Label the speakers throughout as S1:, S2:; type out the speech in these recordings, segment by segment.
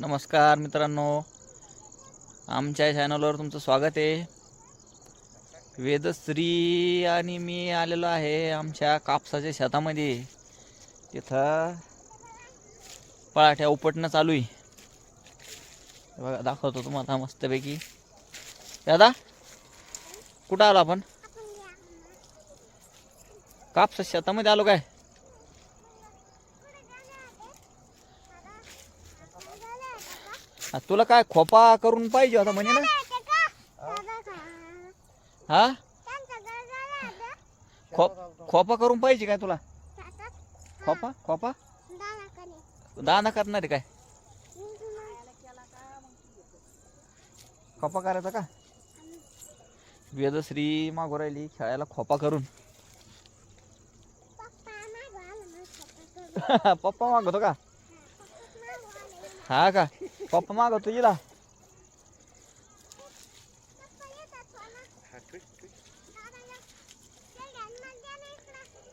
S1: नमस्कार मित्रांनो. आमच्या चॅनलवर तुमचं स्वागत आहे. वेदश्री आणि मी आलेलो आहे आमच्या कापसाच्या शेतामध्ये. तिथं पळाठ्या उपटणं चालू आहे. बघा दाखवतो तुम्हाला मस्तपैकी. दादा कुठं आलो आपण? कापसा शेतामध्ये आलो काय? आ, तुला काय खोपा करून पाहिजे होता म्हणजे ना? हा? खो खोपा करून पाहिजे काय तुला? खोपा? खोपा? दाना करणार आहे काय? खोपा करायचा का? वेदश्री मागो राहिली खेळायला खोपा करून. पप्पा मागवतो का? हा का? पप्पा मागवतो हिला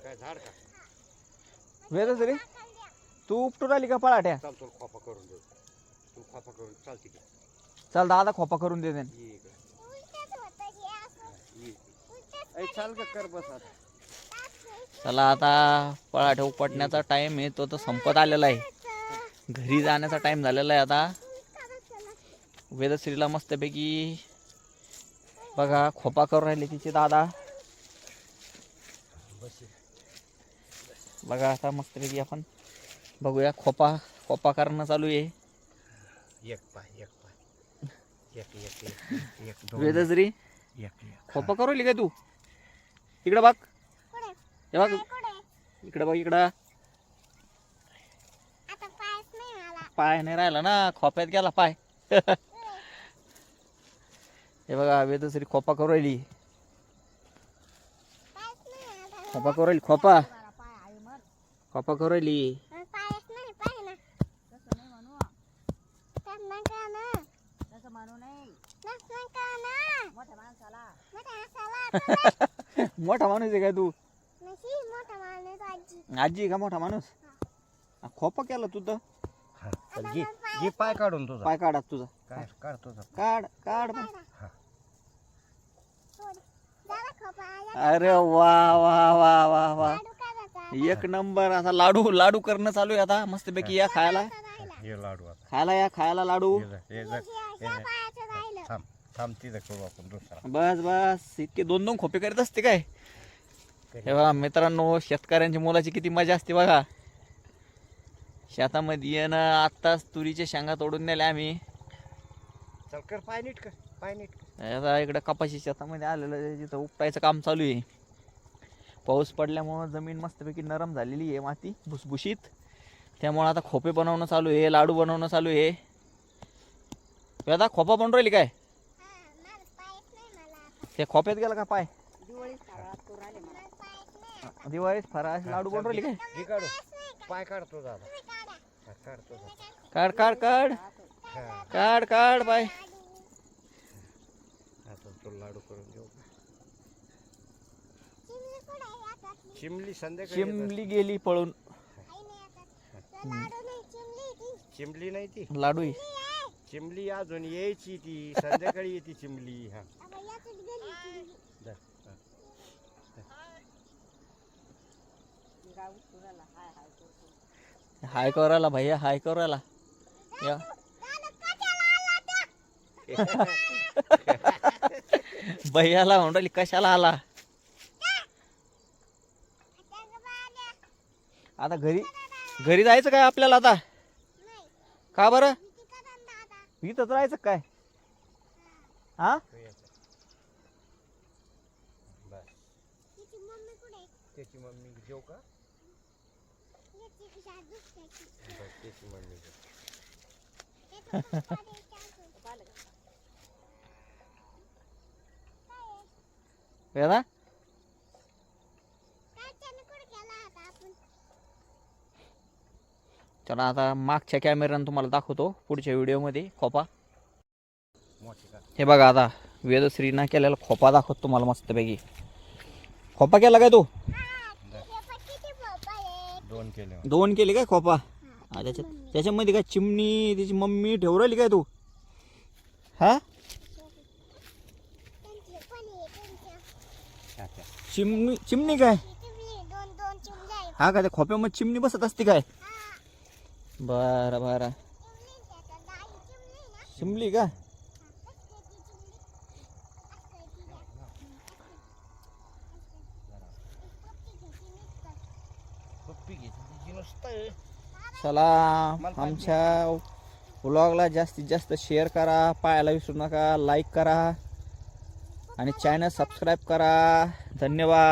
S2: काय झाड का
S1: वेदश्री तू उपटून राहिली का पळाट्या
S2: चाल तुला खोपा करून देऊ तू खोपा करून चालते की
S1: चल दादा खोपा करून दे दे
S2: ये इकडे ये ऐ चाल का कर बस आता
S1: चला आता पळाठ्या उपटण्याचा टाइम आहे तो तर संपत आलेला आहे घरी जाण्याचा टाइम झालेला आहे आता वेदश्रीला मस्तपैकी बघा खोपा करून राहिले तिचे दादा. बघा आता मस्तपैकी आपण बघूया खोपा खोपा करणं चालू आहे.
S2: एक पाय एक पाय. एक एक एक एक दोन.
S1: वेदश्री
S2: एक एक.
S1: खोपा करू काय तू? इकडं बघ. हे बघ. इकडं बघ इकडं. पाय नाही राहिला ना खोप्यात गेला पाय. हे बघा वेदश्री खोपा करू राहिली. खोपा करू राहिली खोपा. खोपा करू राहिली. मोठा माणूस आहे काय तू? आजी का मोठा माणूस? हा, खोपा केला तू तर.
S2: हा, घे पाय काढून तुझा.
S1: पाय काढा तुझा.
S2: काय? काढ तुझा.
S1: काढ. अरे वा वा वा वा वा. एक नंबर आता लाडू लाडू करणं चालू आहे आता. मस्तपैकी या खायला.
S2: हे लाडू आता.
S1: खायला या खायला लाडू.
S2: हे जा, हे जा, हे जा. थांब थांब तिथं करू आपण दुसरा.
S1: बस बस. इतके दोन दोन खोपे करीत असते काय? हे बघा मित्रांनो शेतकऱ्यांच्या मुलाची किती मजा असते बघा. शेतामध्ये येणं आत्ताच तुरीच्या शेंगा तोडून नेल्या आम्ही.
S2: चल कर पाय नीट कर पाय नीट कर.
S1: आता इकडं कपाशी शेतामध्ये आलेलं आहे, तिथं उपटायचं काम चालू आहे. पाऊस पडल्यामुळं जमीन मस्तपैकी नरम झालेली आहे माती भुसभुशीत. त्यामुळं आता खोपे बनवणं चालू आहे लाडू बनवणं चालू आहे. आता खोपा बनवून राहिली काय? ते खोप्यात गेला का पाय? दिवाळीत फराळ लाडू बनवून राहिली काय?
S2: घे काढू पाय काढ तुझा आता हा, काढ
S1: काढ काढ काढ काढ
S2: आता तुला लाडू करून का? चिमली संध्याकाळी येत
S1: चिमली गेली पळून.
S2: चिमली नाही ती
S1: लाडू आहे.
S2: चिमली अजून यायची ती संध्याकाळी येते चिमली हा हा.
S1: हाय करायला भैया हाय करायला. या. भैयाला म्हणून कशाला आला? आता घरी घरी जायचं काय आपल्याला आता? का बरं? इथंच राहायचं काय? हा?
S2: त्याची मम्मी जेव का बस त्याची मम्मी जेव.
S1: वेदा? चला आता मागच्या कॅमेऱ्यानं तुम्हाला दाखवतो पुढच्या व्हिडिओमध्ये खोपा. हे बघा आता वेदश्रीनं केलेला खोपा दाखवतो तुम्हाला मस्तपैकी. खोपा केला काय तू?
S2: दोन केले.
S1: दोन केले काय खोपा? हा त्याच्यात त्याच्यामध्ये काय चिमणी तिची मम्मी ठेवू राहिली काय तू? हा? चिमणी चिमणी काय? हा का त्या खोप्यामध्ये चिमणी बसत असते काय? बरं बरं. चिमली का
S2: पप्पी घेतली तिची नुसतं
S1: चला आमच्या व्लॉगला जास्तीत जास्त शेअर करा पाहायला विसरू नका लाईक करा आणि चॅनल सबस्क्राईब करा. धन्यवाद.